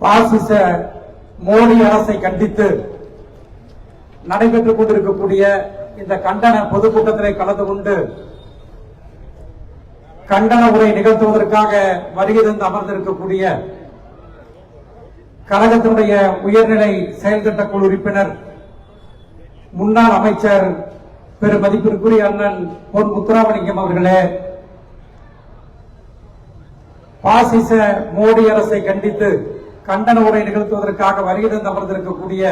பாசிச மோடி அரசை கண்டித்து நடைபெற்றுக் கொண்டிருக்கக்கூடிய இந்த கண்டன பொதுக்கூட்டத்திலே கலந்து கொண்டு கண்டன உரை நிகழ்த்துவதற்காக வருகை தந்து அமர்ந்திருக்கக்கூடிய கழகத்தினுடைய உயர்நிலை செயல்திட்ட குழு உறுப்பினர் முன்னாள் அமைச்சர் பெரு மதிப்பிற்குரிய அண்ணன் பொன் முத்துராமலிங்கம் அவர்களே பாசிச மோடி அரசை கண்டித்து கண்டன உரை நிகழ்த்துவதற்காக வருகை தந்து அமர்ந்திருக்கக்கூடிய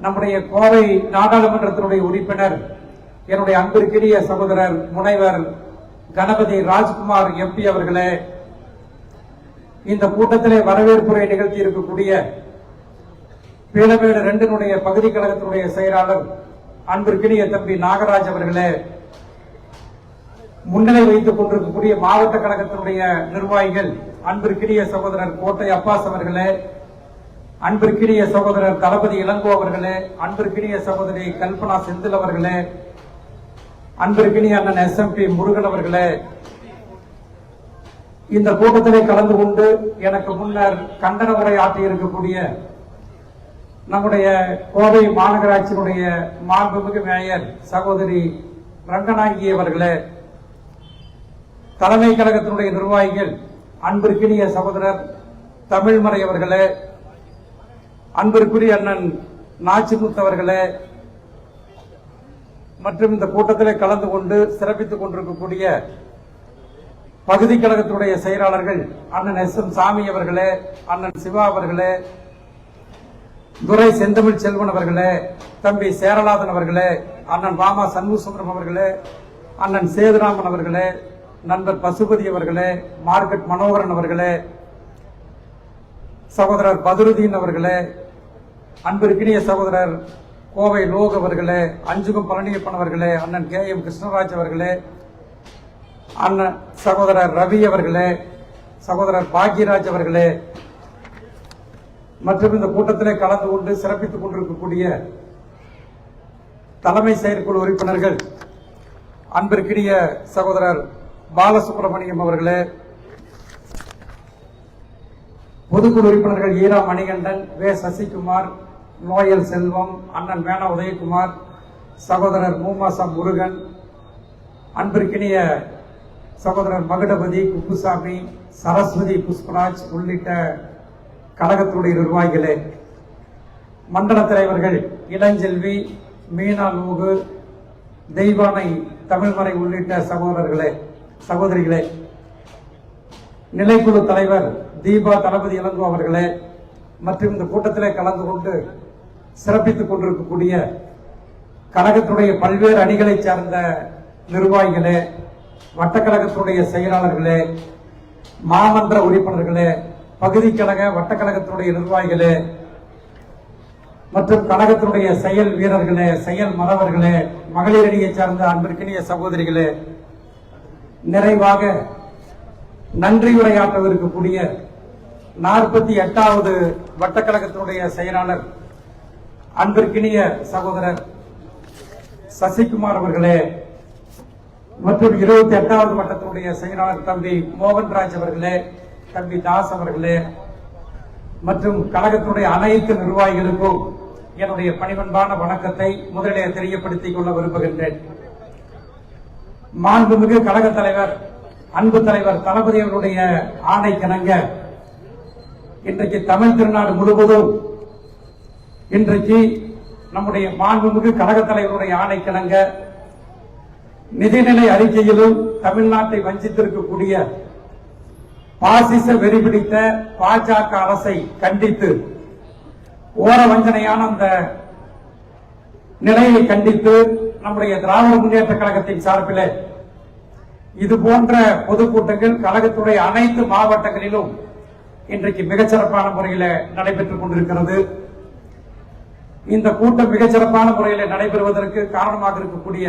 நம்முடைய கோவை நாடாளுமன்றத்தினுடைய உறுப்பினர் என்னுடைய அன்பிற்கினிய சகோதரர் முனைவர் கணபதி ராஜ்குமார் எம்பி அவர்களே இந்த கூட்டத்திலே வரவேற்புரை நிகழ்த்தி இருக்கக்கூடிய பீளமேடு ரெண்டினுடைய பகுதி கழகத்தினுடைய செயலாளர் அன்பிற்கினிய தம்பி நாகராஜ் அவர்களே முன்னிலை வைத்துக் கொண்டிருக்கக்கூடிய மாவட்ட கழகத்தினுடைய நிர்வாகிகள் அன்பிற்கினிய சகோதரர் கோட்டை அப்பாஸ் அவர்களே அன்பிற்கினிய சகோதரர் தளபதி இளங்கோ அவர்களே அன்பிற்கினிய சகோதரி கல்பனா செந்தில் அவர்களே அன்பிற்கினிய அண்ணன் எஸ் எம் பி முருகன் அவர்களே இந்த கூட்டத்திலே கலந்து கொண்டு எனக்கு முன்னர் கண்டன உரை ஆற்றி இருக்கக்கூடிய நம்முடைய கோவை மாநகராட்சியினுடைய மாண்புமிகு மேயர் சகோதரி ரங்கநாயகி அவர்களே தலைமை கழகத்தினுடைய நிர்வாகிகள் அன்பிற்கினிய சகோதரர் தமிழ்மறை அவர்களே அன்பிற்குரிய அண்ணன் நாச்சிமுத்து அவர்களே மற்றும் இந்த கூட்டத்திலே கலந்து கொண்டு சிறப்பித்துக் கொண்டிருக்கக்கூடிய பகுதி கழகத்துடைய செயலாளர்கள் அண்ணன் எஸ் எம் சாமி அவர்களே அண்ணன் சிவா அவர்களே துரை செந்தமிழ் செல்வன் அவர்களே தம்பி சேரலாதன் அவர்களே அண்ணன் பாமா சண்முகசுந்தரம் அவர்களே அண்ணன் சேதுராமன் அவர்களே நண்பர் பசுபதி அவர்களே மார்க்கெட் மனோகரன் அவர்களே சகோதரர் பதருதீன் அவர்களே அன்பிற்கினிய சகோதரர் கோவை லோக் அவர்களே அஞ்சுகம் பழனியப்பன் அவர்களே அண்ணன் கே எம் கிருஷ்ணராஜ் அவர்களே அண்ணன் சகோதரர் ரவி அவர்களே சகோதரர் பாக்யராஜ் அவர்களே மற்றும் இந்த கூட்டத்திலே கலந்து கொண்டு சிறப்பித்துக் கொண்டிருக்கக்கூடிய தலைமை செயற்குழு உறுப்பினர்கள் அன்பிற்கினிய சகோதரர் பாலசுப்ரமணியம் அவர்களே பொதுக்குழு உறுப்பினர்கள் ஈரா மணிகண்டன் வே. சசிகுமார் நோயல் செல்வம் அண்ணன் மேனா உதயகுமார் சகோதரர் மூமாசா முருகன் அன்பிற்கினிய சகோதரர் மகுடபதி குப்புசாமி சரஸ்வதி புஷ்பராஜ் உள்ளிட்ட கழகத்துடைய நிர்வாகிகளே மண்டல தலைவர்கள் இளஞ்செல்வி மீனா நூகு தெய்வானை தமிழ்மறை உள்ளிட்ட சகோதரர்களே சகோதரிகளே நிலைக்குழு தலைவர் தீபா தளபதி இளங்கோ அவர்களே மற்றும் இந்த கூட்டத்திலே கலந்து கொண்டு சிறப்பித்துக் கொண்டிருக்கக்கூடிய கழகத்துடைய பல்வேறு அணிகளைச் சார்ந்த நிர்வாகிகளே வட்டக்கழகத்துடைய செயலாளர்களே மாமன்ற உறுப்பினர்களே பகுதி கழக வட்டக்கழகத்துடைய நிர்வாகிகளே மற்றும் கழகத்தினுடைய செயல் வீரர்களே செயல் மறவர்களே மகளிர் அணியைச் சார்ந்த அன்பிற்கினிய சகோதரிகளே நிறைவாக நன்றி உரையாற்றவிருக்கக்கூடிய நாற்பத்தி எட்டாவது வட்டக்கழகத்தினுடைய செயலாளர் அன்பிற்கினிய சகோதரர் சசிகுமார் அவர்களே மற்றும் இருபத்தி எட்டாவது வட்டத்தினுடைய செயலாளர் தம்பி மோகன்ராஜ் அவர்களே தம்பி தாஸ் அவர்களே மற்றும் கழகத்தினுடைய அனைத்து நிர்வாகிகளுக்கும் என்னுடைய பணிவன்பான வணக்கத்தை முதலிலே தெரியப்படுத்திக் கொள்ள விரும்புகின்றேன். மாண்புமிகு கழக தலைவர் அன்பு தலைவர் தளபதி அவருடைய ஆணை கிணங்க இன்றைக்கு தமிழ் திருநாடு முழுவதும் இன்றைக்கு நம்முடைய மாண்புமிகு கழக தலைவருடைய ஆணை கிணங்க நிதிநிலை அறிக்கையிலும் தமிழ்நாட்டை வஞ்சித்திருக்கக்கூடிய பாசிச வெறி பிடித்த பாஜக அரசை கண்டித்து ஓர வஞ்சனையான அந்த நிலையை கண்டித்து நம்முடைய திராவிட முன்னேற்ற கழகத்தின் சார்பில் இது போன்ற பொதுக்கூட்டங்கள் கழகத்துடைய அனைத்து மாவட்டங்களிலும் இன்றைக்கு மிகச்சிறப்பான முறையில் நடைபெற்றுக் கொண்டிருக்கிறது. இந்த கூட்டம் மிகச்சிறப்பான முறையில் நடைபெறுவதற்கு காரணமாக இருக்கக்கூடிய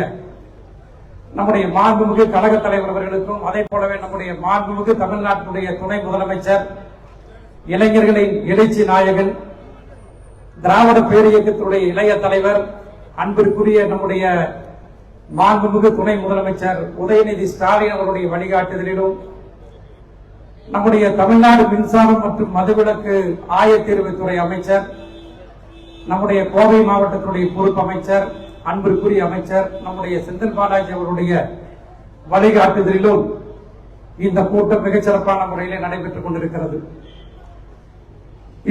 நம்முடைய மாண்புமிகு கழக தலைவர் அவர்களுக்கும் அதே போலவே நம்முடைய மாண்புமிகு தமிழ்நாட்டினுடைய துணை முதலமைச்சர் இளைஞர்களின் எழுச்சி நாயகன் திராவிட பேரியக்கத்தினுடைய இளைய தலைவர் அன்பிற்குரிய நம்முடைய மாண்புமிகு துணை முதலமைச்சர் உதயநிதி ஸ்டாலின் அவருடைய வழிகாட்டுதலிலும் நம்முடைய தமிழ்நாடு மின்சாரம் மற்றும் மதுவிலக்கு ஆயத்தீர்வுத்துறை அமைச்சர் நம்முடைய கோவை மாவட்டத்தினுடைய பொறுப்பு அமைச்சர் அன்பிற்குரிய அமைச்சர் நம்முடைய செந்தில் பாலாஜி அவருடைய வழிகாட்டுதலிலும் இந்த கூட்டம் மிகச்சிறப்பான முறையிலே நடைபெற்றுக் கொண்டிருக்கிறது.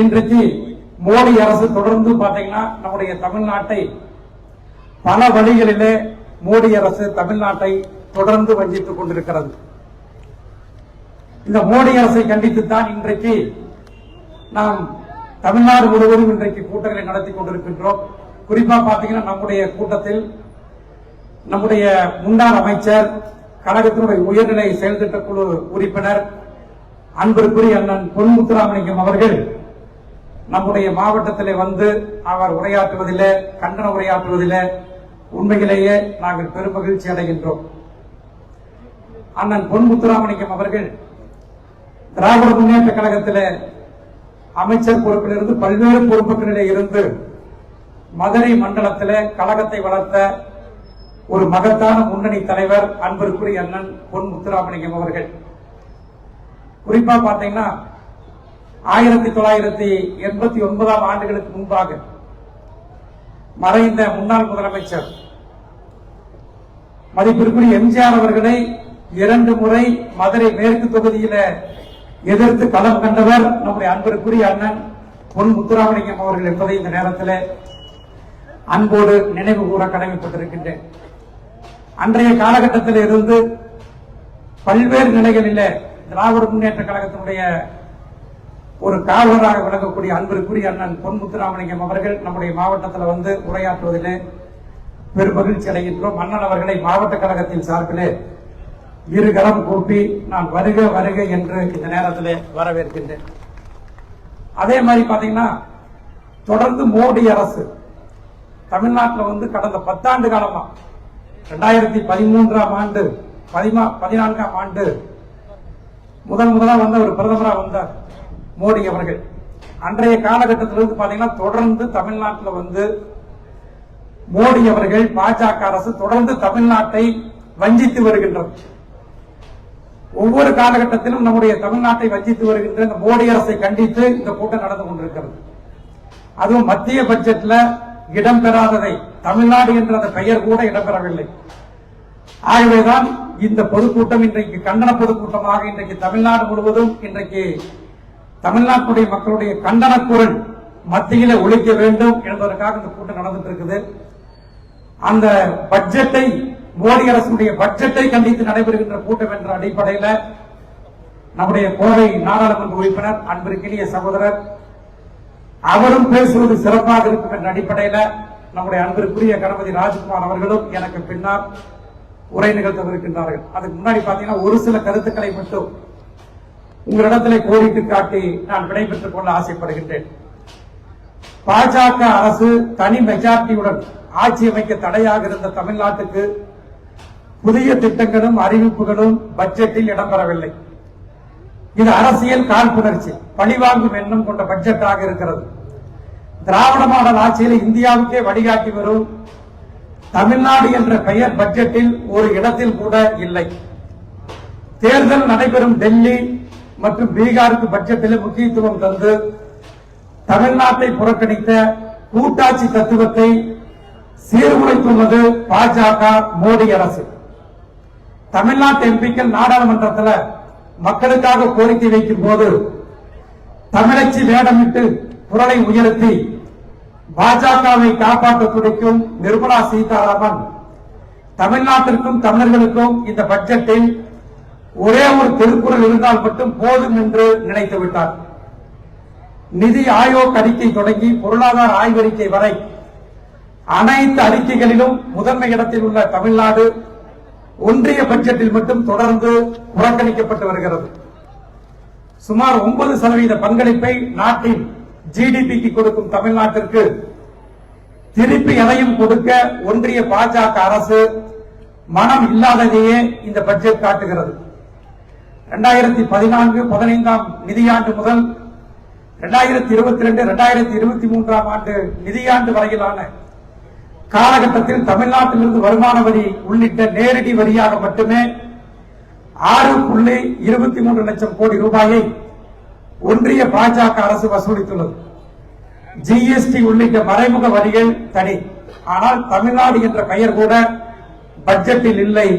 இன்றைக்கு மோடி அரசு தொடர்ந்து பாத்தீங்கன்னா நம்முடைய தமிழ்நாட்டை பல வழிகளிலே மோடி அரசு தமிழ்நாட்டை தொடர்ந்து வஞ்சித்துக் கொண்டிருக்கிறது. இந்த மோடி அரசை கண்டித்துத்தான் இன்றைக்கு நாம் தமிழ்நாடு முழுவதும் இன்றைக்கு கூட்டங்களை நடத்தி கொண்டிருக்கின்றோம். குறிப்பா பாத்தீங்கன்னா நம்முடைய கூட்டத்தில் நம்முடைய முன்னாள் அமைச்சர் கழகத்தினுடைய உயர்நிலை செயல்திட்ட குழு உறுப்பினர் அன்பிற்குரிய அண்ணன் பொன் முத்துராமலிங்கம் அவர்கள் நம்முடைய மாவட்டத்திலே வந்து அவர் உரையாற்றுவதிலே கண்டன உரையாற்றுவதில்லை உண்மையிலேயே நாங்கள் பெருமகிழ்ச்சி அடைகின்றோம். அண்ணன் பொன் முத்துராமலிங்கம் அவர்கள் திராவிட முன்னேற்ற கழகத்திலே அமைச்சர் பொறுப்பிலிருந்து பல்வேறு பொறுப்புகளிலே இருந்து மதுரை மண்டலத்திலே கழகத்தை வளர்த்த ஒரு மகத்தான முன்னணி தலைவர் அன்பிற்குரிய அண்ணன் பொன் முத்துராமலிங்கம் அவர்கள். குறிப்பா பாத்தீங்கன்னா ஆயிரத்தி தொள்ளாயிரத்தி எண்பத்தி ஒன்பதாம் ஆண்டுகளுக்கு முன்பாக மறைந்த முன்னாள் முதலமைச்சர். மதிப்பிற்குரிய எம்ஜிஆர் அவர்களை இரண்டு முறை மதுரை மேற்கு தொகுதியில எதிர்த்து களம் கண்டவர் நம்முடைய அன்பிற்குரிய அண்ணன் பொன் முத்துராமலிங்கம் அவர்கள் என்பதை இந்த நேரத்தில் அன்போடு நினைவு கூற கடமைப்பட்டிருக்கின்றேன். அன்றைய காலகட்டத்தில் இருந்து பல்வேறு நிலைகளில் திராவிட முன்னேற்ற கழகத்தினுடைய ஒரு காவலராக விளங்கக்கூடிய அன்பிற்குரிய அண்ணன் பொன் முத்துராமலிங்கம் அவர்கள் நம்முடைய மாவட்டத்தில் வந்து உரையாற்றுவதிலே பெரும் மகிழ்ச்சி அடைகின்றோம். அண்ணன் அவர்களை மாவட்ட கழகத்தின் சார்பிலே இருகரம் கூப்பி நான் வருக வருக என்று இந்த நேரத்தில் வரவேற்கின்றேன். அதே மாதிரி பாத்தீங்கன்னா தொடர்ந்து மோடி அரசு தமிழ்நாட்டில் வந்து கடந்த பத்தாண்டு காலமா ரெண்டாயிரத்தி பதிமூன்றாம் ஆண்டு பதிமா பதினான்காம் ஆண்டு முதல் முதலாக வந்த அவர் பிரதமராக வந்தார். மோடி அவர்கள். அன்றைய காலகட்டத்திலிருந்து பாத்தீங்கன்னா தொடர்ந்து தமிழ்நாட்டில் வந்து மோடி அவர்கள் பாஜக அரசு தொடர்ந்து தமிழ்நாட்டை வஞ்சித்து வருகின்றது ஒவ்வொரு காலகட்டத்திலும் நம்முடைய தமிழ்நாட்டை வஞ்சித்து வருகின்ற இந்த மோடி அரசை கண்டித்து இந்த கூட்டம் நடந்து கொண்டிருக்கிறது. அதுவும் மத்திய பட்ஜெட்ல இடம்பெறாததை தமிழ்நாடு என்ற அந்த பெயர் கூட இடம்பெறவில்லை. ஆகவேதான் இந்த பொதுக்கூட்டம் இன்றைக்கு கண்டன பொதுக்கூட்டமாக இன்றைக்கு தமிழ்நாடு முழுவதும் இன்றைக்கு தமிழ்நாட்டுடைய மக்களுடைய கண்டன குரல் மத்தியில ஒழிக்க வேண்டும் என்பதற்காக இந்த கூட்டம் நடந்துட்டு இருக்குது அந்த பட்ஜெட்டை மோடி அரசுடைய பட்ஜெட்டை கண்டித்து நடைபெறுகின்ற கூட்டம் என்ற அடிப்படையில் நம்முடைய கோவை நாடாளுமன்ற உறுப்பினர் அன்பிற்கினிய சகோதரர் அவரும் பேசுவது சிறப்பாக இருக்கும் என்ற அடிப்படையில் நம்முடைய அன்பிற்குரிய கணபதி ராஜ்குமார் அவர்களும் எனக்கு பின்னால் உரை நிகழ்த்தவிருக்கின்றார்கள். அதுக்கு முன்னாடி பாத்தீங்கன்னா ஒரு சில கருத்துக்களை மட்டும் உங்களிடத்திலே கோரிட்டு காட்டி நான் விடைபெற்றுக் கொள்ள ஆசைப்படுகின்றேன். பாஜக அரசு தனி மெஜாரிட்டியுடன் ஆட்சி அமைக்க தடையாக இருந்த தமிழ்நாட்டுக்கு புதிய திட்டங்களும் அறிவிப்புகளும் பட்ஜெட்டில் இடம்பெறவில்லை. இது அரசியல் காழ்ப்புணர்ச்சி பழிவாங்கும் எண்ணம் கொண்ட பட்ஜெட்டாக இருக்கிறது. திராவிட மாடல் ஆட்சியில் இந்தியாவுக்கே வழிகாட்டி வரும் தமிழ்நாடு என்ற பெயர் பட்ஜெட்டில் ஒரு இடத்தில் கூட இல்லை. தேர்தல் நடைபெறும் டெல்லி மற்றும் பீகாருக்கு பட்ஜெட்டில் முக்கியத்துவம் தந்து தமிழ்நாட்டை புறக்கணித்த கூட்டாட்சி தத்துவத்தை சீர்குலைத்துள்ளது பாஜக மோடி அரசு. தமிழ்நாட்டு எம்பிக்கள் நாடாளுமன்றத்தில் மக்களுக்காக கோரிக்கை வைக்கும் போது தமிழச்சி வேடமிட்டு குரலை உயர்த்தி பாஜகவை காப்பாற்ற துடிக்கும் நிர்மலா சீதாராமன் தமிழ்நாட்டிற்கும் தமிழர்களுக்கும் இந்த பட்ஜெட்டில் ஒரே ஒரு திருக்குறள் இருந்தால் மட்டும் போதும் என்று நினைத்து விட்டார். நிதி ஆயோக் அறிக்கை தொடங்கி பொருளாதார ஆய்வறிக்கை வரை அனைத்து அறிக்கைகளிலும் முதன்மை இடத்தில் உள்ள தமிழ்நாடு ஒன்றிய பட்ஜெட்டில் மட்டும் தொடர்ந்து புறக்கணிக்கப்பட்டு வருகிறது. சுமார் ஒன்பது சதவீத பங்களிப்பை நாட்டின் ஜிடிபிக்கு கொடுக்கும் தமிழ்நாட்டிற்கு திருப்பி எதையும் கொடுக்க ஒன்றிய பாஜக அரசு மனம் இல்லாததையே இந்த பட்ஜெட் காட்டுகிறது. இரண்டாயிரத்தி பதினான்கு பதினைந்தாம் நிதியாண்டு முதல் இரண்டாயிரத்தி இருபத்தி ரெண்டு இரண்டாயிரத்தி இருபத்தி மூன்றாம் ஆண்டு நிதியாண்டு வரையிலான காலகட்டத்தில் தமிழ்நாட்டிலிருந்து வருமான வரி உள்ளிட்ட நேரடி வரியாக மட்டுமே ஆறு புள்ளி இருபத்தி மூன்று லட்சம் கோடி ரூபாயை ஒன்றிய பாஜக அரசு வசூலித்துள்ளது. ஜிஎஸ்டி உள்ளிட்ட மறைமுக வரிகள் தனி. ஆனால் தமிழ்நாடு என்ற பெயர் கூட பட்ஜெட்டில் இல்லை.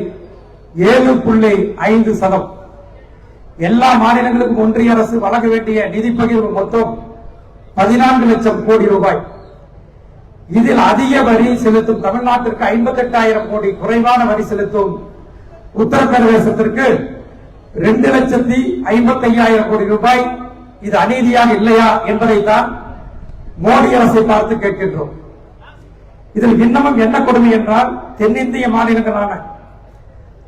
ஏழு புள்ளி ஐந்து சதம். எல்லா மாநிலங்களுக்கும் ஒன்றிய அரசு வழங்க வேண்டிய நிதி பகிர்வு மொத்தம் பதினான்கு லட்சம் கோடி ரூபாய். இதில் அதிக வரி செலுத்தும் தமிழ்நாட்டிற்கு ஐம்பத்தி எட்டாயிரம் கோடி குறைவான வரி செலுத்தும் உத்தரப்பிரதேசத்திற்கு ரெண்டு லட்சத்தி ஐம்பத்தி ஐயாயிரம் கோடி ரூபாய். இது அநீதியாக இல்லையா என்பதைத்தான் மோடி அரசை பார்த்து கேட்கின்றோம். இதில் இன்னமும் என்ன கொடுமை என்றால் தென்னிந்திய மாநிலங்களான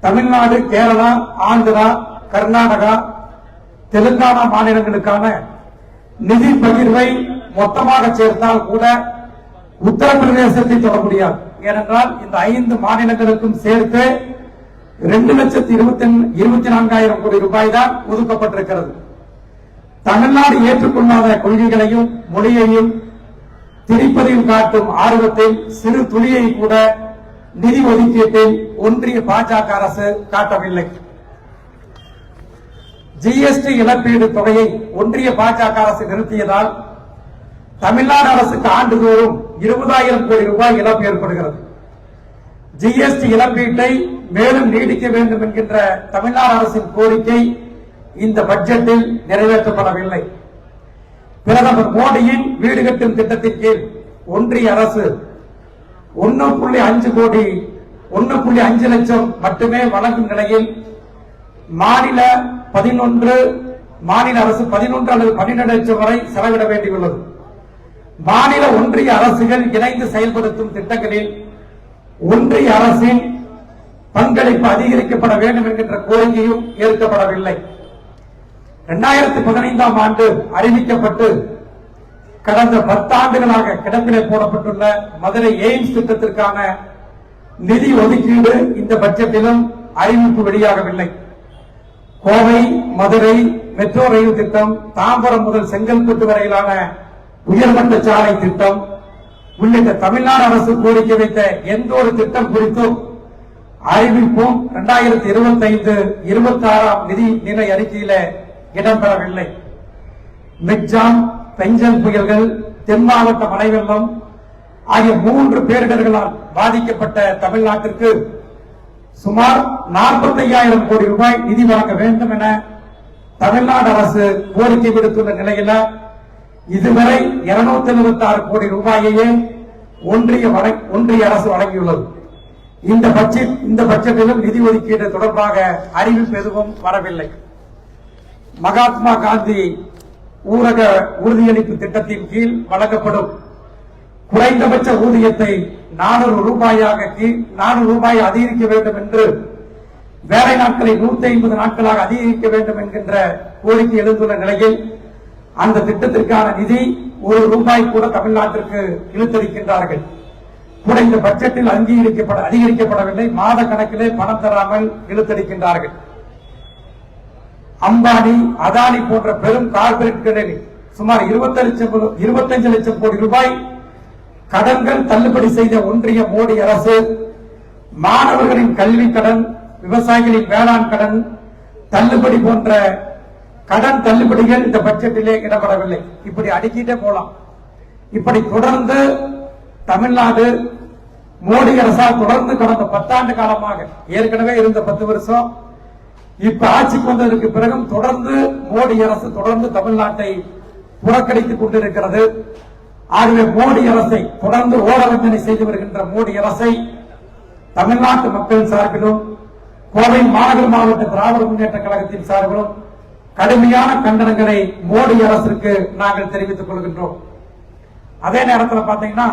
தமிழ்நாடு கேரளா ஆந்திரா கர்நாடகா தெலுங்கானா மாநிலங்களுக்கான நிதி பகிர்வை மொத்தமாக சேர்த்தால் கூட உத்தரப்பிரதேசத்தை தொட முடியாது. ஏனென்றால் இந்த ஐந்து மாநிலங்களுக்கும் சேர்த்து ரெண்டு லட்சத்தி இருபத்தி இருபத்தி நான்காயிரம் கோடி ரூபாய் தான் ஒதுக்கப்பட்டிருக்கிறது. தமிழ்நாடு ஏற்றுக்கொள்ளாத கொள்கைகளையும் மொழியையும் திரிப்பதையும் காட்டும் ஆர்வத்தில் சிறு துளியை கூட நிதி ஒதுக்கீட்டில் ஒன்றிய பாஜக அரசு காட்டவில்லை. ஜிஎஸ்டி இழப்பீடு தொகையை ஒன்றிய பாஜக அரசு நிறுத்தியதால் தமிழ்நாடு அரசுக்கு ஆண்டுதோறும் இருபதாயிரம் கோடி ரூபாய் இழப்பு ஏற்படுகிறது. ஜிஎஸ்டி இழப்பீட்டை மேலும் நீடிக்க வேண்டும் என்கின்ற தமிழ்நாடு அரசின் கோரிக்கை இந்த பட்ஜெட்டில் நிறைவேற்றப்படவில்லை. பிரதமர் மோடியின் வீடு கட்டும் திட்டத்தின் கீழ் ஒன்றிய அரசு ஒன்னு புள்ளி அஞ்சு கோடி ஒன்னு புள்ளி அஞ்சு லட்சம் மட்டுமே வழங்கும் நிலையில் மாநில பதினொன்று மாநில அரசு பதினொன்று அல்லது பன்னிரண்டு லட்சம் வரை செலவிட வேண்டியுள்ளது. மாநில ஒன்றிய அரசுகள் இணைந்து செயல்படுத்தும் திட்டங்களில் ஒன்றிய அரசின் பங்களிப்பு அதிகரிக்கப்பட வேண்டும் என்கின்ற கோரிக்கையும் ஏற்கப்படவில்லை. இரண்டாயிரத்தி பதினைந்தாம் ஆண்டு அறிவிக்கப்பட்டு கடந்த பத்தாண்டுகளாக கிடப்பிலே போடப்பட்டுள்ள மதுரை எய்ம்ஸ் திட்டத்திற்கான நிதி ஒதுக்கீடு இந்த பட்ஜெட்டிலும் அறிவிப்பு வெளியாகவில்லை. கோவை மதுரை மெட்ரோ ரயில் திட்டம் தாம்பரம் முதல் செங்கல்பட்டு வரையிலான உயர்மட்ட சாலை திட்டம் உள்ளிட்ட தமிழ்நாடு அரசு கோரிக்கை வைத்த எந்த ஒரு திட்டம் குறித்தும் அறிவிப்பும். இரண்டாயிரத்தி இருபத்தி ஐந்து இருபத்தி ஆறாம் நிதி நிலை அறிக்கையில இடம்பெறவில்லை. மிக்ஜாம் பெஞ்சல் புயல்கள் தென் மாவட்ட மழை வெள்ளம் ஆகிய மூன்று பேரிடர்களால் பாதிக்கப்பட்ட தமிழ்நாட்டிற்கு சுமார் 45000 கோடி ரூபாய் நிதி வழங்க வேண்டும் என தமிழ்நாடு அரசு கோரிக்கை விடுத்துள்ள நிலையில இதுவரை 276 ஆறு கோடி ரூபாயையே ஒன்றிய ஒன்றிய அரசு வழங்கியுள்ளது. இந்த பட்ஜெட் இந்த பட்ஜெட்டிலும் நிதி ஒதுக்கீடு தொடர்பாக அறிவிப்பு எதுவும் வரவில்லை. மகாத்மா காந்தி ஊரக உறுதியளிப்பு திட்டத்தின் கீழ் வழங்கப்படும் குறைந்தபட்ச ஊதியத்தை நானூறு ரூபாயாக நானூறு ரூபாய் அதிகரிக்க வேண்டும் என்று வேலை நாட்களை நூத்தி ஐம்பது நாட்களாக அதிகரிக்க வேண்டும் என்கின்ற கோரிக்கை எழுந்துள்ள நிலையில் அந்த திட்டத்திற்கான நிதி ஒரு ரூபாய் கூட தமிழ்நாட்டிற்கு இழுத்தளிக்கின்றார்கள் கூட இந்த பட்ஜெட்டில் அங்கீகரிக்கப்பட அதிகரிக்கப்படவில்லை. மாத கணக்கிலே பணம் தராமல் இழுத்தளிக்கின்றார்கள் அம்பானி அதானி போன்ற பெரும் கார்பரேட்களில் சுமார் 20 லட்சம் இருபத்தஞ்சு லட்சம் கோடி ரூபாய் கடன்கள் தள்ளுபடி செய்த ஒன்றிய மோடி அரசு மாணவர்களின் கல்வி கடன் விவசாயிகளின் வேளாண் கடன் தள்ளுபடி போன்ற கடன் தள்ளுபடிகள் இந்த பட்ஜெட்டிலே இடப்படவில்லை இப்படி அடுக்கிட்டே போலாம். இப்படி தொடர்ந்து தமிழ்நாடு மோடி அரசால் தொடர்ந்து கடந்த பத்தாண்டு காலமாக ஏற்கனவே இருந்த பத்து வருஷம் இப்ப ஆட்சிக்கு வந்ததற்கு பிறகும் தொடர்ந்து மோடி அரசு தொடர்ந்து தமிழ்நாட்டை புறக்கணித்துக் கொண்டிருக்கிறது. ஆகவே மோடி அரசை தொடர்ந்து ஓரவஞ்சனை செய்து வருகின்ற மோடி அரசை தமிழ்நாட்டு மக்களின் சார்பிலும் கோவை மாநகர மாவட்ட திராவிட முன்னேற்ற கழகத்தின் சார்பிலும் கடுமையான கண்டனங்களை மோடி அரசிற்கு நாங்கள் தெரிவித்துக் கொள்கின்றோம். அதே நேரத்தில் பாத்தீங்கன்னா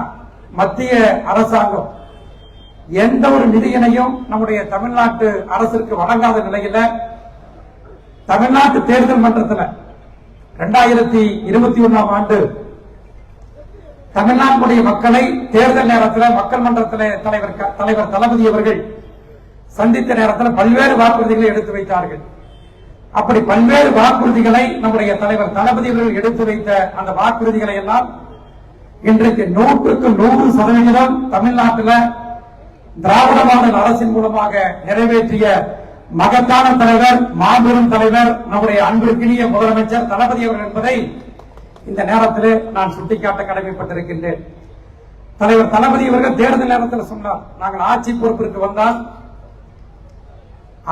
மத்திய அரசாங்கம் எந்த ஒரு நிதியினையும் நம்முடைய தமிழ்நாட்டு அரசிற்கு வழங்காத நிலையில தமிழ்நாட்டு தேர்தல் மன்றத்தில் ரெண்டாயிரத்தி இருபத்தி ஒன்னாம் ஆண்டு தமிழ்நாட்டுடைய மக்களை தேர்தல் நேரத்தில் மக்கள் மன்றத்தில் தலைவர் தலைவர் தளபதி அவர்கள் சந்தித்த நேரத்தில் பல்வேறு வாக்குறுதிகளை எடுத்து வைத்தார்கள். அப்படி பல்வேறு வாக்குறுதிகளை நம்முடைய தலைவர் தளபதி அவர்கள் எடுத்து வைத்த அந்த வாக்குறுதிகளை எல்லாம் இன்றைக்கு நூற்றுக்கு நூறு சதவிகிதம் தமிழ்நாட்டில் திராவிட மாடல் அரசின் மூலமாக நிறைவேற்றிய மகத்தான தலைவர் மாபெரும் தலைவர் நம்முடைய அன்பிற்கினிய முதலமைச்சர் தளபதி அவர்கள் என்பதை இந்த நேரத்திலே நான் சுட்டிக்காட்ட கடமைப்பட்டிருக்கின்றேன். தலைவர் தளபதி அவர்கள் தேர்தல் நேரத்தில் சொன்னார் நாங்கள் ஆட்சி பொறுப்பிற்கு வந்தால்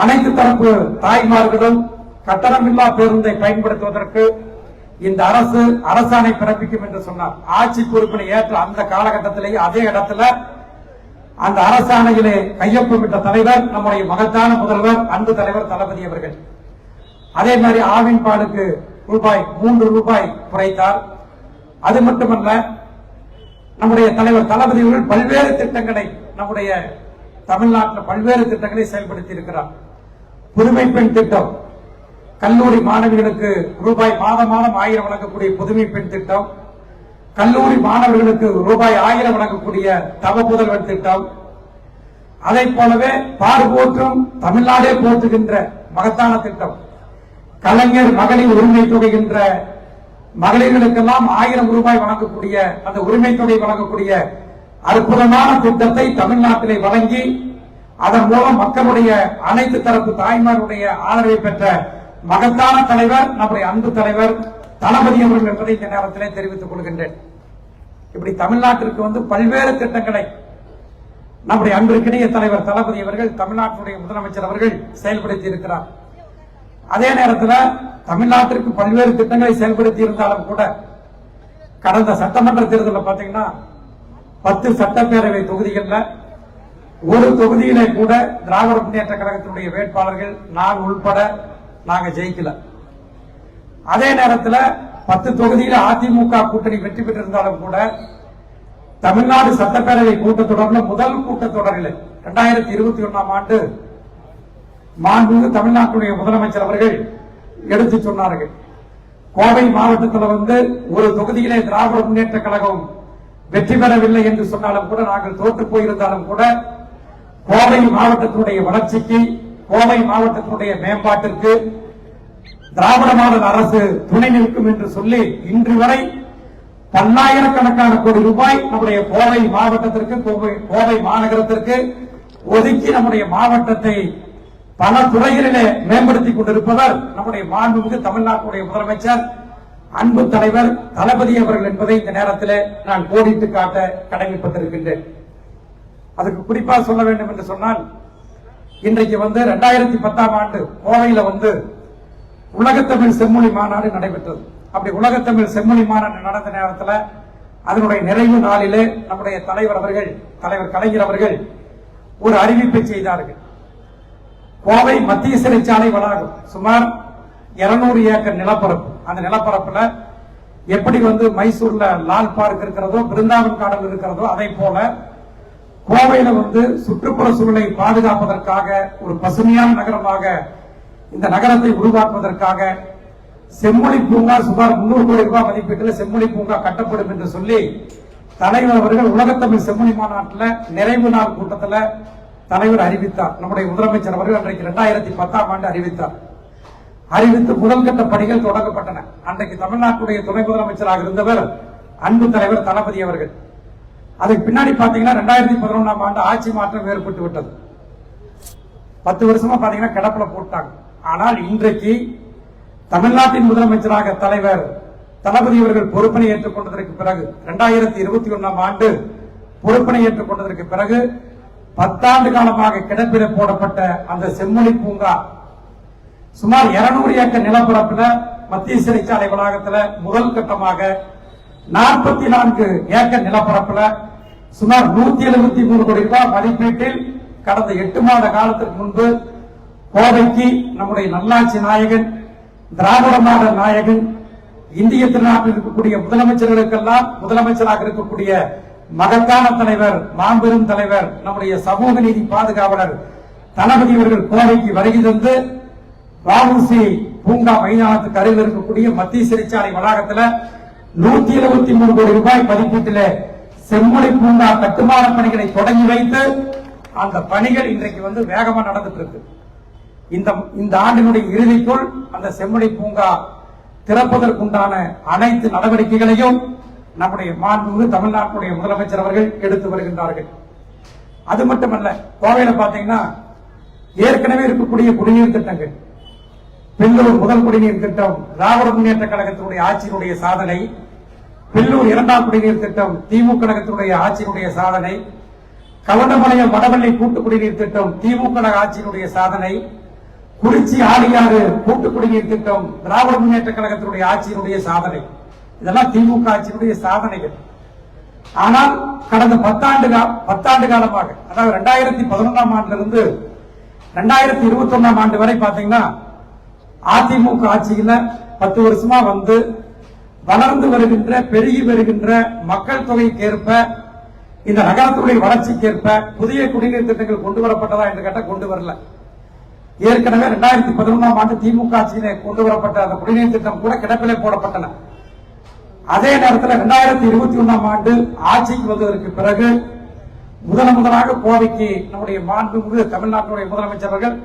அனைத்து தரப்பு தாய்மார்களும் கட்டணமில்லா பேருந்தை பயன்படுத்துவதற்கு இந்த அரசு அரசாணை பிறப்பிக்கும் என்று சொன்னார். ஆட்சி பொறுப்பினை ஏற்ற அந்த காலகட்டத்திலேயே அதே இடத்துல அந்த அரசாணையிலே கையொப்பமிட்ட தலைவர் நம்முடைய மகத்தான முதல்வர் அன்பு தலைவர் தளபதி அவர்கள். அதே மாதிரி ஆவின் பாலுக்கு ரூபாய் மூன்று ரூபாய் குறைத்தார் அது மட்டுமல்ல நம்முடைய தலைவர் தளபதி அவர்கள் பல்வேறு திட்டங்களை நம்முடைய தமிழ்நாட்டில் பல்வேறு திட்டங்களை செயல்படுத்தி இருக்கிறார் புதுமை பெண் திட்டம். கல்லூரி மாணவிகளுக்கு ரூபாய் மாதம் மாதம் ஆயிரம் வழங்கக்கூடிய புதுமை பெண் திட்டம். கல்லூரி மாணவர்களுக்கு ரூபாய் ஆயிரம் வழங்கக்கூடிய தவ புதல்வன் திட்டம். அதை போலவே பார்போற்றும் தமிழ்நாடே போற்றுகின்ற மகத்தான திட்டம். கலைஞர் மகளிர் உரிமை தொகை என்ற மகளிர்களுக்கெல்லாம் ஆயிரம் ரூபாய் வழங்கக்கூடிய அந்த உரிமை தொகை வழங்கக்கூடிய அற்புதமான திட்டத்தை தமிழ்நாட்டிலே வழங்கி அதன் மூலம் மக்களுடைய அனைத்து தரப்பு தாய்மாருடைய ஆதரவை பெற்ற மகத்தான தலைவர் நம்முடைய அன்பு தலைவர் தளபதி அவர்கள் என்பதை இந்த நேரத்திலே தெரிவித்துக் கொள்கின்றேன். இப்படி தமிழ்நாட்டிற்கு வந்து பல்வேறு திட்டங்களை நம்முடைய அன்பிற்கிணைய தலைவர் தளபதி அவர்கள் தமிழ்நாட்டுடைய முதலமைச்சர் அவர்கள் செயல்படுத்தி இருக்கிறார். அதே நேரத்தில் தமிழ்நாட்டிற்கு பல்வேறு திட்டங்களை செயல்படுத்தி இருந்தாலும் கூட கடந்த சட்டமன்ற தேர்தலில் பார்த்தீங்கன்னா பத்து சட்டப்பேரவை தொகுதிகளில் ஒரு தொகுதியிலே கூட திராவிட முன்னேற்ற கழகத்தினுடைய வேட்பாளர்கள் நான் உள்பட நாங்க ஜெயிக்கல. அதே நேரத்தில் பத்து தொகுதியில அதிமுக கூட்டணி வெற்றி பெற்றிருந்தாலும் கூட தமிழ்நாடு சட்டப்பேரவை கூட்டத்தொடரில் முதல் கூட்டத்தொடரில் இரண்டாயிரத்தி இருபத்தி ஒன்னாம் ஆண்டு மாண்புமிகு தமிழ்நாட்டுடைய முதலமைச்சர் அவர்கள் எடுத்து சொன்னார்கள். கோவை மாவட்டத்தில் வந்து ஒரு தொகுதியிலே திராவிட முன்னேற்ற கழகம் வெற்றி பெறவில்லை என்று சொன்னாலும் கூட நாங்கள் தோற்று போயிருந்தாலும் கூட கோவை மாவட்டத்தினுடைய வளர்ச்சிக்கு கோவை மாவட்டத்தினுடைய மேம்பாட்டிற்கு திராவிட மாடல் அரசு துணை நிற்கும் என்று சொல்லி இன்று வரை பல்லாயிரக்கணக்கான கோடி ரூபாய் நம்முடைய கோவை மாவட்டத்திற்கு கோவை கோவை மாநகரத்திற்கு ஒதுக்கி நம்முடைய மாவட்டத்தை பல துறைகளிலே மேம்படுத்திக் கொண்டிருப்பவர் நம்முடைய மாண்புமிகு தமிழ்நாட்டுடைய முதலமைச்சர் அன்பு தலைவர் தளபதி அவர்கள் என்பதை இந்த நேரத்திலே நான் கோடிட்டு காட்ட கடமைப்பட்டிருக்கின்றேன். அதுக்கு குறிப்பாக சொல்ல வேண்டும் என்று சொன்னால் இன்றைக்கு வந்து ரெண்டாயிரத்தி பத்தாம் ஆண்டு கோவையில வந்து உலகத்தமிழ் செம்மொழி மாநாடு நடைபெற்றது. அப்படி உலகத்தமிழ் செம்மொழி மாநாடு நடந்த நேரத்தில் அதனுடைய நிறைவு நாளிலே நம்முடைய தலைவர் அவர்கள் தலைவர் கலைஞர் அவர்கள் ஒரு அறிவிப்பை செய்தார்கள். கோவை மத்திய சிறைச்சாலை வளாகம் சுமார் 200 ஏக்கர் நிலப்பரப்பு. அந்த நிலப்பரப்புல எப்படி வந்து மைசூர்ல லால் பார்க் இருக்கிறதோ பிருந்தாவன் கார்டன் இருக்கிறதோ அதை போல கோவையில வந்து சுற்றுப்புற சூழலை பாதுகாப்பதற்காக ஒரு பசுமையான நகரமாக இந்த நகரத்தை உருவாக்குவதற்காக செம்மொழி பூங்கா சுமார் முன்னூறு கோடி ரூபாய் மதிப்பீட்டில் செம்மொழி பூங்கா கட்டப்படும் என்று சொல்லி தலைவர் அவர்கள் உலகத்தமிழ் செம்மொழி மாநாட்டில் நிறைவு நாள் கூட்டத்தில் தலைவர் அறிவித்தார். நம்முடைய முதலமைச்சர் அவர்கள் அன்றைக்கு இரண்டாயிரத்தி பத்தாம் ஆண்டு அறிவித்தார். அறிவித்து முதல் கட்ட பணிகள் தொடங்கப்பட்டன. அன்றைக்கு தமிழ்நாட்டுடைய துணை முதலமைச்சராக இருந்தவர் அன்பு தலைவர் தளபதி அவர்கள். அதுக்கு பின்னாடி பாத்தீங்கன்னா ரெண்டாயிரத்தி பதினொன்றாம் ஆண்டு ஆட்சி மாற்றம் ஏற்பட்டு விட்டது. பத்து வருஷமா பாத்தீங்கன்னா கிடப்புல போட்டாங்க. ஆனால் இன்றைக்கு தமிழ்நாட்டின் முதலமைச்சராக தலைவர் தளபதி அவர்கள் பொறுப்பினை ஏற்றுக்கொண்டதற்கு பிறகு இரண்டாயிரத்தி இருபத்தி ஒன்னாம் ஆண்டு பொறுப்பினை ஏற்றுக்கொண்டதற்கு பிறகு பத்தாண்டு காலமாக கிடப்பிட போடப்பட்ட அந்த செம்மொழி பூங்கா சுமார் 200 ஏக்கர் நிலப்பரப்புல மத்திய சிறைச்சாலை வளாகத்துல முதல் கட்டமாக நாற்பத்தி நான்கு ஏக்கர் நிலப்பரப்புல சுமார் நூத்தி எழுபத்தி மூணு கோடி ரூபாய் மதிப்பீட்டில் கடந்த எட்டு மாத காலத்திற்கு முன்பு கோவைக்கு நம்முடைய நல்லாட்சி நாயகன் திராவிட மாடல் நாயகன் இந்திய திருநாட்டில் இருக்கக்கூடிய முதலமைச்சர்களுக்கெல்லாம் முதலமைச்சராக இருக்கக்கூடிய மகத்தான தலைவர் மாபெரும் தலைவர் நம்முடைய சமூக நீதி பாதுகாவலர் தளபதி அவர்கள் கோவைக்கு வருகை தந்து வாவுசி பூங்கா மைதானத்துக்கு அருகில் இருக்கக்கூடிய மத்திய சிறைச்சாலை வளாகத்துல நூத்தி எழுபத்தி மூணு கோடி ரூபாய் மதிப்பீட்டில் செம்மொழி பூங்கா கட்டுமான பணிகளை தொடங்கி வைத்து அந்த பணிகள் இன்றைக்கு வந்து வேகமா நடந்துட்டு இருக்கு. இந்த இந்த ஆண்டினுடைய இறுதிக்குள் அந்த செம்மொழி பூங்கா திறப்பதற்குண்டான அனைத்து நடவடிக்கைகளையும் நம்முடைய மாண்புமிகு தமிழ்நாட்டுடைய முதலமைச்சர் அவர்கள் எடுத்து வருகின்றார்கள். அது மட்டுமல்ல கோவையில பாத்தீங்கன்னா ஏற்கனவே இருக்கக்கூடிய குடிநீர் திட்டங்கள் பில்லூர் முதல் குடிநீர் திட்டம் திராவிட முன்னேற்ற கழகத்தினுடைய ஆட்சியினுடைய சாதனை பில்லூர் இரண்டாம் குடிநீர் திட்டம் திமுக கழகத்தினுடைய ஆட்சியினுடைய சாதனை கவனமலையம் வடவள்ளி கூட்டு குடிநீர் திட்டம் திமுக ஆட்சியினுடைய சாதனை குறிச்சி ஆலியாறு கூட்டு குடிநீர் திட்டம் திராவிட முன்னேற்ற கழகத்தினுடைய ஆட்சியினுடைய சாதனை. இதெல்லாம் திமுக ஆட்சியினுடைய சாதனைகள். ஆனால் கடந்த பத்தாண்டு பத்தாண்டு காலமாக அதாவது ரெண்டாயிரத்தி பதினொன்றாம் ஆண்டிலிருந்து ரெண்டாயிரத்தி இருபத்தி ஒன்னாம் ஆண்டு வரை பாத்தீங்கன்னா அதிமுக ஆட்சியில பத்து வருஷமா வந்து வளர்ந்து வருகின்ற பெருகி வருகின்ற மக்கள் தொகைக்கேற்ப இந்த நகரத்துடைய வளர்ச்சிக்கேற்ப புதிய குடிநீர் திட்டங்கள் கொண்டு வரப்பட்டதா என்று கேட்டால் கொண்டு வரல. ஏற்கனவே ரெண்டாயிரத்தி பதினொன்றாம் ஆண்டு திமுக ஆட்சியிலே கொண்டு வரப்பட்ட அந்த குடிநீர் திட்டம் கூட கிடப்பிலே போடப்பட்டன. அதே நேரத்தில் ரெண்டாயிரத்தி இருபத்தி ஒன்னாம் ஆண்டு ஆட்சிக்கு வந்ததற்கு பிறகு முதன் முதலாக கோவைக்கு நம்முடைய மாண்புமிகு தமிழ்நாட்டுடைய முதலமைச்சர்கள்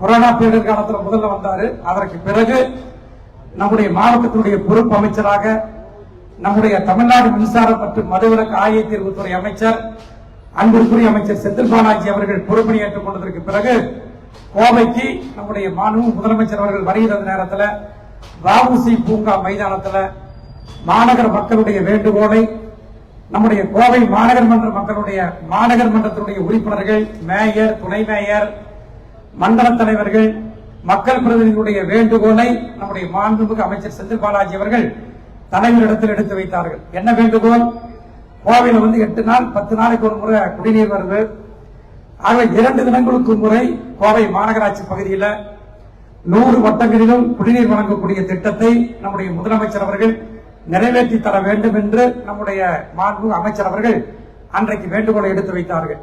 கொரோனா பேரிடர் காலத்தில் முதல்ல வந்தாரு. அதற்கு பிறகு நம்முடைய மாவட்டத்தினுடைய பொறுப்பு அமைச்சராக நம்முடைய தமிழ்நாடு மின்சாரம் மற்றும் மதுவிலக்கு ஆய தீர்வுத்துறை அமைச்சர் அன்பிற்குரிய அமைச்சர் செந்தில் பாலாஜி அவர்கள் பொறுப்பணியேற்றுக் கொண்டதற்கு பிறகு கோவைக்கு நம்முடைய மாண்பு முதலமைச்சர் அவர்கள் வருகிற நேரத்தில் வாவுசி பூங்கா மைதானத்தில் மாநகர மக்களுடைய வேண்டுகோளை நம்முடைய கோவை மாநகர் மன்ற மக்களுடைய மாநகர் மன்றத்தினுடைய உறுப்பினர்கள் மேயர் துணை மேயர் மண்டல தலைவர்கள் மக்கள் பிரதிநிதிகளுடைய வேண்டுகோளை நம்முடைய மாண்புமிகு அமைச்சர் செந்தில் பாலாஜி அவர்கள் தலைவரிடத்தில் எடுத்து வைத்தார்கள். என்ன வேண்டுகோள்? கோவையில் வந்து எட்டு நாள் பத்து நாளைக்கு ஒரு முறை குடிநீர் வருது ஆகவே இரண்டு தினங்களுக்கு முறை கோவை மாநகராட்சி பகுதியில் நூறு வட்டங்களிலும் குடிநீர் வழங்கக்கூடிய திட்டத்தை நம்முடைய முதலமைச்சர் அவர்கள் நிறைவேற்றி தர வேண்டும் என்று நம்முடைய மாண்பு அமைச்சர் அவர்கள் அன்றைக்கு வேண்டுகோளை எடுத்து வைத்தார்கள்.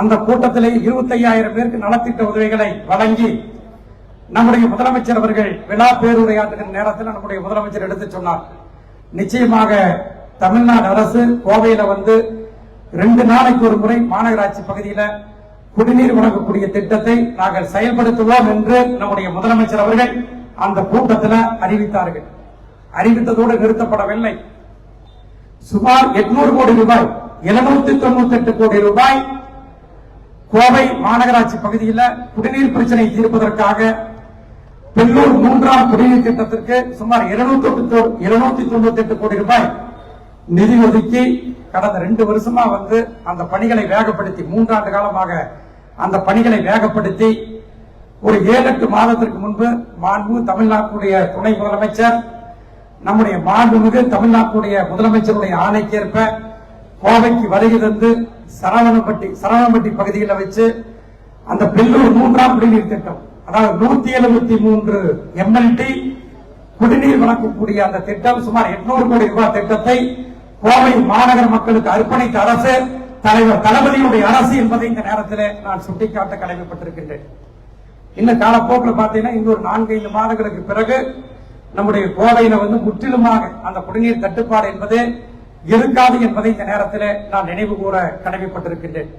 அந்த கூட்டத்திலே 25000 பேருக்கு நலத்திட்ட உதவிகளை வழங்கி நம்முடைய முதலமைச்சர் அவர்கள் விழா பேருரையாற்றுகிற நேரத்தில் நம்முடைய முதலமைச்சர் எடுத்து சொன்னார். நிச்சயமாக தமிழ்நாடு அரசு கோவையில வந்து ரெண்டு நாளைக்கு ஒரு முறை மாநகராட்சி பகுதியில குடிநீர் வழங்கக்கூடிய திட்டத்தை நாங்கள் செயல்படுத்துவோம் என்று நம்முடைய முதலமைச்சர் அவர்கள் அந்த கூட்டத்தில் அறிவித்தார்கள். அறிவித்ததோடு நிறுத்தப்படவில்லை. சுமார் 800 கோடி ரூபாய் 798 கோடி ரூபாய் கோவை மாநகராட்சி பகுதியில் குடிநீர் பிரச்சனை தீர்ப்பதற்காக பெல்லூர் மூன்றாம் குடிநீர் திட்டத்திற்கு சுமார் இருநூத்தி தொண்ணூத்தி எட்டு கோடி ரூபாய் நிதி ஒதுக்கி கடந்த ரெண்டு வருஷமா வந்து அந்த பணிகளை வேகப்படுத்தி மூன்றாண்டு காலமாக அந்த பணிகளை வேகப்படுத்தி ஒரு ஏழு எட்டு மாதத்திற்கு முன்பு மாண்பு தமிழ்நாட்டுடைய துணை முதலமைச்சர் நம்முடைய மாண்புமிகு தமிழ்நாட்டுடைய முதலமைச்சருடைய ஆணைக்கேற்ப கோவைக்கு வருகை தந்து சரவணப்பட்டி சரவணப்பட்டி பகுதியில் வச்சு அந்த பெல்லூர் மூன்றாம் குடிநீர் திட்டம் அதாவது நூத்தி எழுபத்தி மூன்று எம்எல்டி குடிநீர் வழங்கக்கூடிய அந்த திட்டம் சுமார் 800 கோடி ரூபாய் திட்டத்தை கோவை மாநகர மக்களுக்கு அர்ப்பணித்த அரசு தலைவர் தளபதியுடைய அரசு என்பதை இந்த நேரத்தில் நான் சுட்டிக்காட்ட கடமைப்பட்டிருக்கின்றேன். இன்னும் காலப்போக்கில் பார்த்தீங்கன்னா இன்னொரு நான்கு ஐந்து மாதங்களுக்கு பிறகு நம்முடைய கோவையில வந்து முற்றிலுமாக அந்த குடிநீர் தட்டுப்பாடு என்பது இருக்காது என்பதை இந்த நேரத்தில் நான் நினைவு கூற கடமைப்பட்டிருக்கின்றேன்.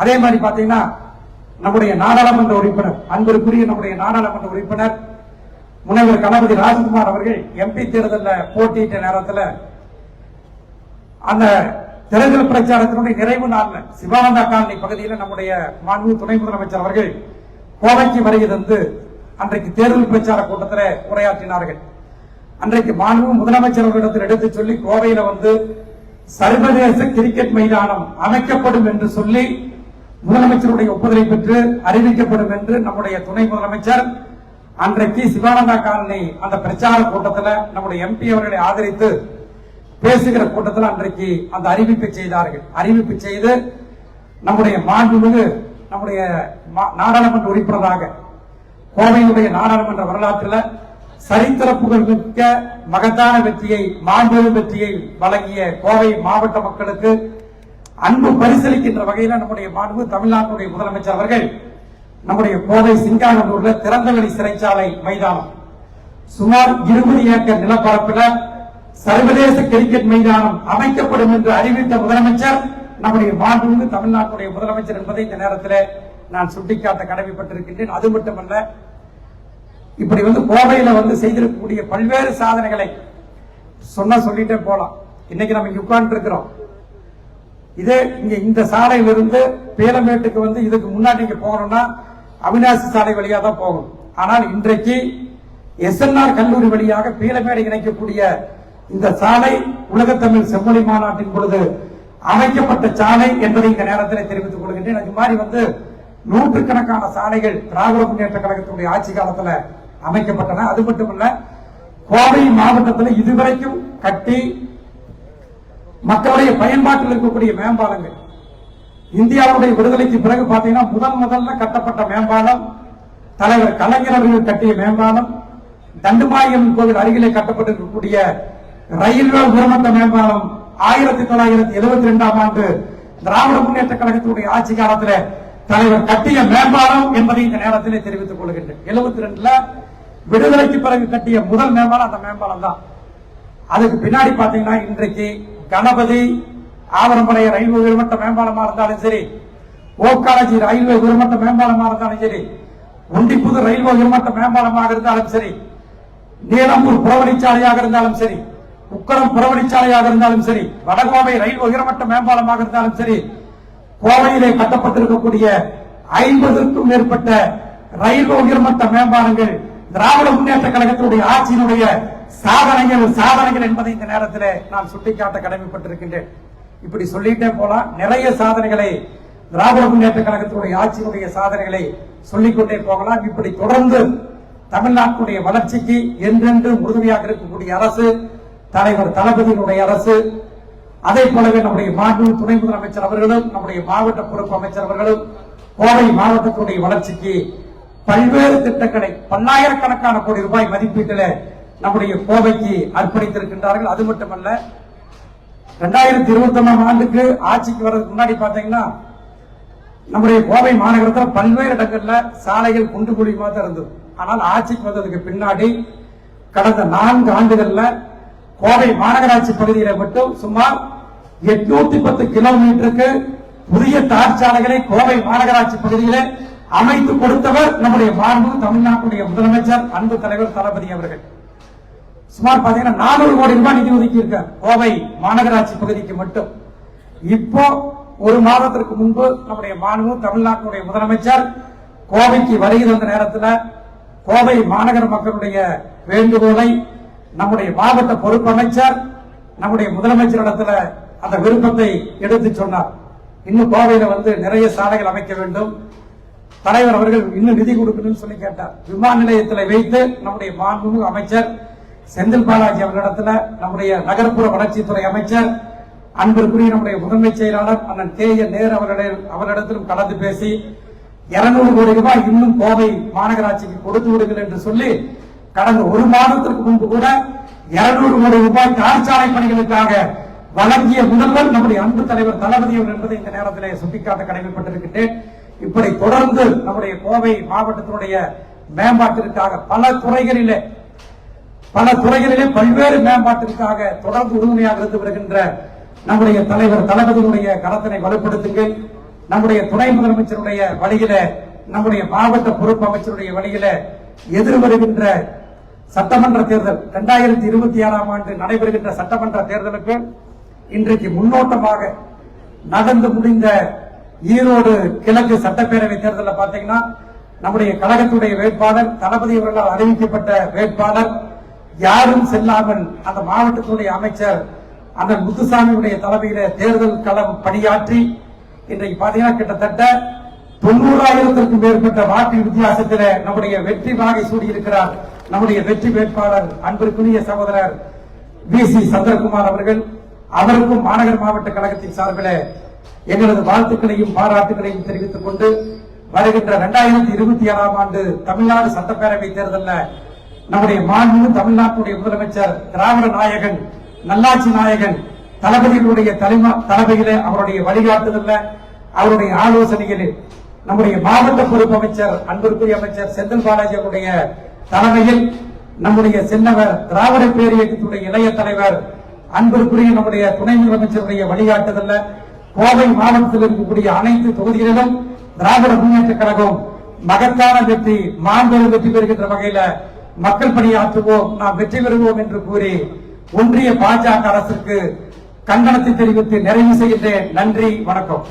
அதே மாதிரி பாத்தீங்கன்னா நம்முடைய நாடாளுமன்ற உறுப்பினர் அன்பிற்குரிய நம்முடைய நாடாளுமன்ற உறுப்பினர் முனைவர் கணபதி ராஜ்குமார் அவர்கள் எம்பி தேர்தலில் போட்டியிட்ட நேரத்தில் அந்த தேர்தல் பிரச்சாரத்தினுடைய நிறைவு நாள்ல சிவானந்தா காலனி பகுதியில் நம்முடைய மாண்பு துணை முதலமைச்சர் அவர்கள் கோவைக்கு வருகை தந்து அன்றைக்கு தேர்தல் பிரச்சார கூட்டத்தில் உரையாற்றினார்கள். அன்றைக்கு மாண்பு முதலமைச்சர் அவர்களிடத்தில் எடுத்து சொல்லி கோவையில வந்து சர்வதேச கிரிக்கெட் மைதானம் அமைக்கப்படும் என்று சொல்லி முதலமைச்சருடைய ஒப்புதலை பெற்று அறிவிக்கப்படும் என்று நம்முடைய துணை முதலமைச்சர் அன்றைக்கு சிவானந்தா காலனி அந்த பிரச்சார கூட்டத்தில் நம்முடைய எம்பி அவர்களை ஆதரித்து பேசுகிற கூட்டத்தில் அன்றைக்கு அந்த அறிவிப்பை செய்தார்கள். அறிவிப்பு செய்து நம்முடைய மாண்புமிகு நம்முடைய மா- நாடாளுமன்ற உறுப்பினராக கோவையுடைய நாடாளுமன்ற வரலாற்றில் சரித்திர புகழ்மிக்க மகத்தான வெற்றியை மாண்புமிகு வெற்றியை வழங்கிய கோவை மாவட்ட மக்களுக்கு அன்பு பரிசளிக்கின்ற வகையில் நம்முடைய மாண்பு தமிழ்நாட்டுடைய முதலமைச்சர் அவர்கள் நம்முடைய கோவை சிங்காநல்லூர்ல திறந்தவெளி சிறைச்சாலை மைதானம். சுமார் இருபது ஏக்கர் நிலப்பரப்பில் சர்வதேச கிரிக்கெட் மைதானம் அமைக்கப்படும் என்று அறிவித்த முதலமைச்சர் நம்முடைய மாண்புமிகு தமிழ்நாட்டுடைய முதலமைச்சர் என்பதை இந்த நேரத்தில் நான் சுட்டிக்காட்ட கடமைப்பட்டிருக்கின்றேன். அது மட்டுமல்ல இப்படி வந்து கோவையில வந்து செய்திருக்கக்கூடிய பல்வேறு சாதனைகளை சொன்ன சொல்லிட்டே போலாம். இன்னைக்கு நம்ம இங்க உட்கார்ந்து இருக்கிறோம் இதே இங்க இந்த சாலையிலிருந்து பேலமேட்டுக்கு வந்து இதுக்கு முன்னாடி நீங்க போகணும்னா அவினாசி சாலை வழியா தான் போகும் ஆனால் இன்றைக்கு எஸ்என்ஆர் கல்லூரி வழியாக பீலமேடு இணைக்கக்கூடிய இந்த சாலை உலகத்தமிழ் செம்மொழி மாநாட்டின் பொழுது அமைக்கப்பட்ட சாலை என்பதை இந்த நேரத்தில் தெரிவித்துக் கொள்கின்றேன். அது மாதிரி வந்து நூற்றுக்கணக்கான சாலைகள் திராவிட முன்னேற்ற கழகத்தினுடைய ஆட்சி காலத்துல அமைக்கப்பட்டன. அது மட்டுமல்ல கோவை மாவட்டத்தில் இதுவரைக்கும் கட்டி மக்களுடைய பயன்பாட்டில் இருக்கக்கூடிய மேம்பாலங்கள். இந்தியாவுடைய விடுதலைக்கு பிறகு பாத்தீங்கன்னா முதன் முதல்ல கட்டப்பட்ட மேம்பாலம் தலைவர் கலைஞர் அவர்கள் கட்டிய மேம்பாலம் தண்டுமாயம் கோவில் அருகிலே கட்டப்பட்டிருக்கக்கூடிய ரயில்வே உயர்மட்ட மேம்பாலம் ஆயிரத்தி தொள்ளாயிரத்தி எழுபத்தி ரெண்டாம் ஆண்டு திராவிட முன்னேற்ற கழகத்தினுடைய ஆட்சி காலத்தில் தலைவர் கட்டிய மேம்பாலம் என்பதை இந்த நேரத்திலே தெரிவித்துக் கொள்கின்றேன். எழுபத்தி ரெண்டுல விடுதலைக்கு பிறகு கட்டிய முதல் மேம்பாலம் அந்த மேம்பாலம் தான் அதுக்கு பின்னாடி பாத்தீங்கன்னா இன்றைக்கு கணபதி ஆவரம்பளைய ரயில்வே உயர்மட்ட மேம்பாலமா இருந்தாலும் சரி ஓக்காலஜி ரயில்வே உயர்மட்ட மேம்பாலமா இருந்தாலும் சரி உண்டிப்புது ரயில்வே உயர்மட்ட மேம்பாலமாக இருந்தாலும் சரி நீலம்பூர் புறவழிச்சாலையாக இருந்தாலும் சரி உக்கரம் புறவழிச்சாலையாக இருந்தாலும் சரி வடகோவை ரயில் உயர்மட்ட மேம்பாலமாக இருந்தாலும் சரி கோவையிலே கட்டப்பட்டிருக்கக்கூடிய ஐம்பதுக்கும் மேற்பட்ட ரயில்வே உயர்மட்ட மேம்பாலங்கள் திராவிட முன்னேற்ற கழகத்தினுடைய ஆட்சியினுடைய சாதனைகள் சாதனைகள் என்பதை இந்த நேரத்தில் நான் சுட்டிக்காட்ட கடமைப்பட்டிருக்கின்றேன். இப்படி சொல்லிட்டே போலாம் நிறைய சாதனைகளை திராவிட முன்னேற்ற கழகத்தினுடைய ஆட்சியினுடைய சாதனைகளை சொல்லிக்கொண்டே போகலாம். இப்படி தொடர்ந்து தமிழ்நாட்டினுடைய வளர்ச்சிக்கு என்றென்று உறுதுணையாக இருக்கக்கூடிய அரசு தலைவர் தளபதியினுடைய அரசு அதே போலவே நம்முடைய மாண்பு துணை முதலமைச்சர் அவர்களும் நம்முடைய மாவட்ட பொறுப்பு அமைச்சர் அவர்களும் கோவை மாவட்டத்தினுடைய வளர்ச்சிக்கு பல்வேறு திட்டங்களை பல்லாயிரக்கணக்கான கோடி ரூபாய் மதிப்பீட்டில் நம்முடைய கோவைக்கு அர்ப்பணித்திருக்கின்றார்கள். அது மட்டுமல்ல ரெண்டாயிரத்தி இருபத்தி ஒன்னாம் ஆண்டுக்கு ஆட்சிக்கு வர்றதுக்கு முன்னாடி பாத்தீங்கன்னா நம்முடைய கோவை மாநகரத்தில் பல்வேறு இடங்கள்ல சாலைகள் குண்டு குழியுமா தான் இருந்தது. ஆனால் ஆட்சிக்கு வந்ததுக்கு பின்னாடி கடந்த நான்கு ஆண்டுகள்ல கோவை மாநகராட்சி பகுதியில மட்டும் சுமார் எட்நூத்தி பத்து கிலோமீட்டருக்கு புதிய தார் சாலைகளை கோவை மாநகராட்சி பகுதியில அமைத்து கொடுத்தவர் நம்முடைய மாண்பு தமிழ்நாட்டுடைய முதலமைச்சர் அன்பு தலைவர் தளபதி அவர்கள். சுமார் பாத்தீங்கன்னா நானூறு கோடி ரூபாய் நிதி ஒதுக்கி இருக்க கோவை மாநகராட்சி பகுதிக்கு மட்டும். இப்போ ஒரு மாதத்திற்கு முன்பு நம்முடைய மாண்பு தமிழ்நாட்டுடைய முதலமைச்சர் கோவைக்கு வருகை வந்த நேரத்தில் கோவை மாநகர மக்களுடைய வேண்டுகோளை நம்முடைய மாவட்ட பொறுப்பமைச்சர் நம்முடைய முதலமைச்சரிடத்துல அந்த விருப்பத்தை எடுத்து சொன்னார். இன்னும் கோவையில வந்து நிறைய சாலைகள் அமைக்க வேண்டும். தலைவர் அவர்கள் இன்னும் நிதி கொடுக்கணும்னு சொல்லி கேட்டார். விமான நிலையத்தில் வைத்து நம்முடைய மாண்புமிகு அமைச்சர் செந்தில் பாலாஜி அவர்களிடத்துல நம்முடைய நகர்ப்புற வளர்ச்சித்துறை அமைச்சர் அன்பிற்குரிய நம்முடைய முதன்மை செயலாளர் அண்ணன் கே என் நேர் அவர்களிடம் அவர்களிடத்திலும் கலந்து பேசி இருநூறு கோடி ரூபாய் இன்னும் கோவை மாநகராட்சிக்கு கொடுத்து விடுங்கள் என்று சொல்லி கடந்த ஒரு மாதத்திற்கு முன்பு கூட இருநூறு கோடி ரூபாய் தார்ச்சாலை பணிகளுக்காக வழங்கிய முதல்வர் நம்முடைய அன்பு தலைவர் தளபதி அவர் என்பதை இந்த நேரத்திலே சுட்டிக்காட்ட கடமைப்பட்டிருக்கின்றேன். இப்படி தொடர்ந்து நம்முடைய கோவை மாவட்டத்தினுடைய மேம்பாட்டிற்காக பல துறைகளிலே பல துறைகளிலே பல்வேறு மேம்பாட்டிற்காக தொடர்ந்து உறுதுணையாக இருந்து வருகின்ற நம்முடைய தலைவர் தளபதியினுடைய கரத்தினை வலுப்படுத்துங்கள். நம்முடைய துணை முதலமைச்சருடைய வழியில நம்முடைய மாவட்ட பொறுப்பு அமைச்சருடைய வழியில எதிர் வருகின்ற சட்டமன்ற தேர்தல் இரண்டாயிரத்தி இருபத்தி ஆறாம் ஆண்டு நடைபெறுகின்ற சட்டமன்ற தேர்தலுக்கு இன்றைக்கு முன்னோட்டமாக நடந்து முடிந்த ஈரோடு கிழக்கு சட்டப்பேரவை தேர்தலில் பாத்தீங்கன்னா நம்முடைய கழகத்துடைய வேட்பாளர் தளபதி அவர்களால் அறிவிக்கப்பட்ட வேட்பாளர் யாரும் செல்லாமல் அந்த மாவட்டத்துடைய அமைச்சர் அண்ணன் முத்துசாமியுடைய தலைமையில தேர்தல் களம் பணியாற்றி இன்றைக்கு பாத்தீங்கன்னா கிட்டத்தட்ட தொண்ணூறாயிரத்திற்கும் மேற்பட்ட வாக்கு வித்தியாசத்தில் நம்முடைய வெற்றி வாகை சூடியிருக்கிறார். நம்முடைய வெற்றி வேட்பாளர் அன்பிற்குரிய சகோதரர் வி சி சந்திரகுமார் அவர்கள். அவருக்கும் மாநகர் மாவட்ட கழகத்தின் சார்பில் எங்களது வாழ்த்துக்களையும் பாராட்டுகளையும் தெரிவித்துக் கொண்டு வருகின்ற இரண்டாயிரத்தி இருபத்தி ஏழாம் ஆண்டு தமிழ்நாடு சட்டப்பேரவை தேர்தலில் நம்முடைய மாண்பு தமிழ்நாட்டுடைய முதலமைச்சர் திராவிட நாயகன் நல்லாட்சி நாயகன் தளபதிகளுடைய தலைம- தலைமையிலே அவருடைய வழிகாட்டுதல்ல அவருடைய ஆலோசனைகளில் நம்முடைய மாவட்ட பொறுப்பு அமைச்சர் அன்பிற்குரிய அமைச்சர் செந்தில் பாலாஜி அவருடைய தலைமையில் நம்முடைய சின்னவர் திராவிட பேரியக்கத்துடைய இளைய தலைவர் அன்பிற்குரிய நம்முடைய துணை முதலமைச்சருடைய வழிகாட்டுதல்ல கோவை மாவட்டத்தில் இருக்கக்கூடிய அனைத்து தொகுதிகளிலும் திராவிட முன்னேற்ற கழகம் மகத்தான வெற்றி மாண்பெரும் வெற்றி பெறுகின்ற வகையில மக்கள் பணியாற்றுவோம் நாம் வெற்றி பெறுவோம் என்று கூறி ஒன்றிய பாஜக அரசுக்கு கண்டனத்தை தெரிவித்து நிறைவு செய்கின்றேன். நன்றி வணக்கம்.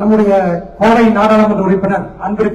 நம்முடைய கோவை நாடாளுமன்ற உறுப்பினர் அன்பிற்கு